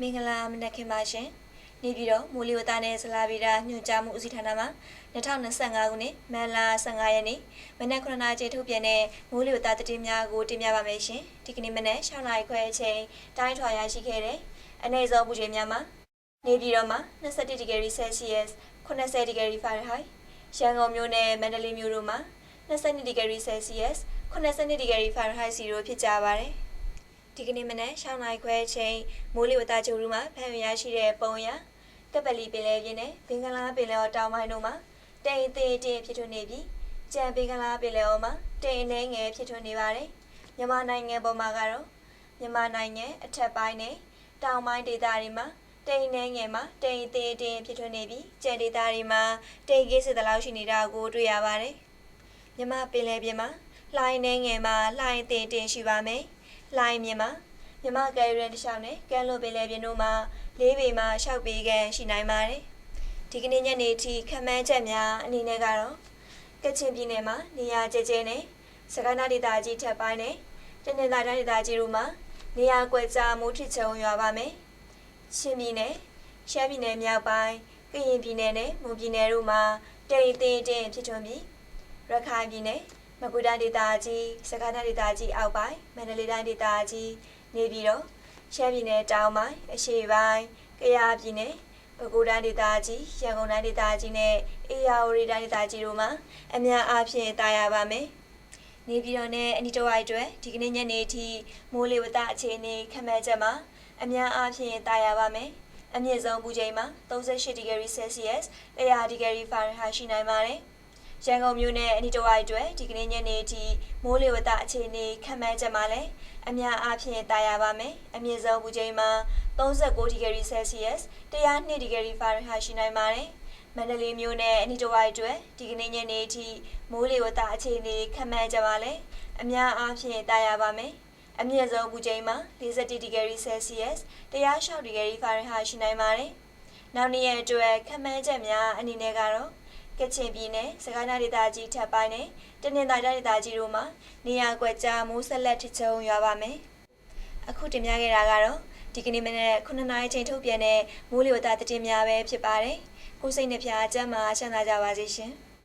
မင်္ဂလာမနက်ခင်းပါရှင်။နေပြည်တော်မိုးလေဝသနဲ့ဇလာဗီတာညွှန်ကြားမှုဦးစီးဌာနမှ2025ခုနှစ်မန်လာ15ရက်နေ့မနက်9:00နာရီထုတ်ပြန်တဲ့မိုးလေဝသသတင်းများကိုတင်ပြပါမယ်ရှင်။ဒီကနေ့မနက်6:00နာရီခွဲအချိန်တိုင်းထွာရရှိခဲ့တဲ့အနည်းဆုံးပူချိန်များမှာနေပြည်တော်မှာ21ဒီဂရီဆယ်စီယပ်80ဒီဂရီဖာရင်ဟိုက်ရန်ကုန်မြို့နယ်မန္တလေးမြို့တို့မှာ22ဒီဂရီဆယ်စီယပ်82ဒီဂရီဖာရင်ဟိုက်စီတို့ဖြစ်ကြပါတယ်။ ဒီကနေ့မနက်6နာရီခွဲအချိန်မိုးလေဝသကြိုရူမှာဖမ်းရရှိတဲ့ပုံရကပလီပင်လယ်ပြင်နဲ့ဘင်္ဂလားပင်လယ်ော်တောင်ပိုင်းတို့မှာတိမ်သေးတင်းဖြစ်ထွန်းနေပြီးကြံဘင်္ဂလားပင်လယ်ော်မှာတိမ်အနေငယ်ဖြစ်ထွန်းနေပါတယ်။မြန်မာနိုင်ငံပေါ်မှာကတော့မြန်မာနိုင်ငံအထက်ပိုင်းနဲ့တောင်ပိုင်းဒေသတွေမှာတိမ်အနေငယ်မှာတိမ်သေးတင်းဖြစ်ထွန်းနေပြီးကြံဒေသတွေမှာတိမ်ကိစ္စတလောက်ရှိနေတာကိုတွေ့ရပါတယ်။မြမပင်လယ်ပြင်မှာလှိုင်းနှဲငယ်မှာလှိုင်းတင်တင်ရှိပါမယ်။ လှိုင်းမြင်မှာမြမကယ်ရန်တစ်လျှောက်နဲ့ကဲလွန်ပင်လယ်ပြင်တို့မှာလေးပေမှာ၆ပေခန့်ရှိနိုင်ပါတယ်။ဒီကနေ့ညနေထိခန့်မှန်းချက်များအနေနဲ့ကတော့ကချင်ပြည်နယ်မှာနေရာကျကျနဲ့စကိုင်းနာဒေသကြီးထပ်ပိုင်းနဲ့တနင်္သာရီတိုင်းဒေသကြီးတို့မှာနေရာကွက်ကြားမိုးထစ်ချုံရွာပါမယ်။ချင်းပြည်နယ်ရှမ်းပြည်နယ်မြောက်ပိုင်းကရင်ပြည်နယ်နဲ့မွန်ပြည်နယ်တို့မှာတိမ်တင်တင်ဖြစ်ထွန်းပြီးရခိုင်ပြည်နယ် မကွေးတိုင်းဒေသကြီးစကိုင်းတိုင်းဒေသကြီးအောက်ပိုင်းမန္တလေးတိုင်းဒေသကြီးနေပြည်တော်ရှမ်းပြည်နယ်တောင်ပိုင်းအရှေ့ပိုင်းကယားပြည်နယ်ပဲခူးတိုင်းဒေသကြီးရန်ကုန်တိုင်းဒေသကြီးနဲ့အေရဝတီတိုင်းဒေသကြီးတို့မှာအများအားဖြင့်တာယာပါမယ်နေပြည်တော်နဲ့အနီတဝိုက်အတွက်ဒီကနေ့ညနေထိမိုးလေဝသအခြေအနေခန့်မှန်းချက်မှာအများအားဖြင့်တာယာပါမယ်အမြင့်ဆုံးပူချိန်မှာ38ဒီဂရီဆယ်စီယပ်100ဒီဂရီဖာရင်ဟိုက်ရှိနိုင်ပါတယ် ရန်ကုန်မြို့နယ်အနီတဝိုက်အတွက်ဒီကနေ့ညနေထိမိုးလေဝသအခြေအနေခန့်မှန်းချက်မှာလည်းအများအားဖြင့်တာယာပါမယ်။အမြင့်ဆုံးပူချိန်မှာ39ဒီဂရီဆယ်စီယပ်102ဒီဂရီဖာရင်ဟိုက်ရှိနိုင်ပါတယ်။မန္တလေးမြို့နယ်အနီတဝိုက်အတွက်ဒီကနေ့ညနေထိမိုးလေဝသအခြေအနေခန့်မှန်းချက်မှာလည်းအများအားဖြင့်တာယာပါမယ်။အမြင့်ဆုံးပူချိန်မှာ40ဒီဂရီဆယ်စီယပ်106ဒီဂရီဖာရင်ဟိုက်ရှိနိုင်ပါတယ်။နောက်နေ့ရက်အတွက်ခန့်မှန်းချက်များအနေနဲ့ကတော့ ကချင်ပြည်နယ်စကိုင်းတိုင်းဒေသကြီးထပ်ပိုင်းနဲ့တနင်္သာရီတိုင်းဒေသကြီးတို့မှာနေရာကွက်ကြားမိုးဆက်လက်ထချုံရွာပါမယ်။အခုတင်ပြခဲ့တာကတော့ဒီကနေ့မနေ့9နာရီချိန်ထုတ်ပြန်တဲ့မိုးလေဝသသတင်းများပဲဖြစ်ပါတယ်။ကိုယ်စိတ်နှပြကျမ်းမာချမ်းသာကြပါစေရှင်။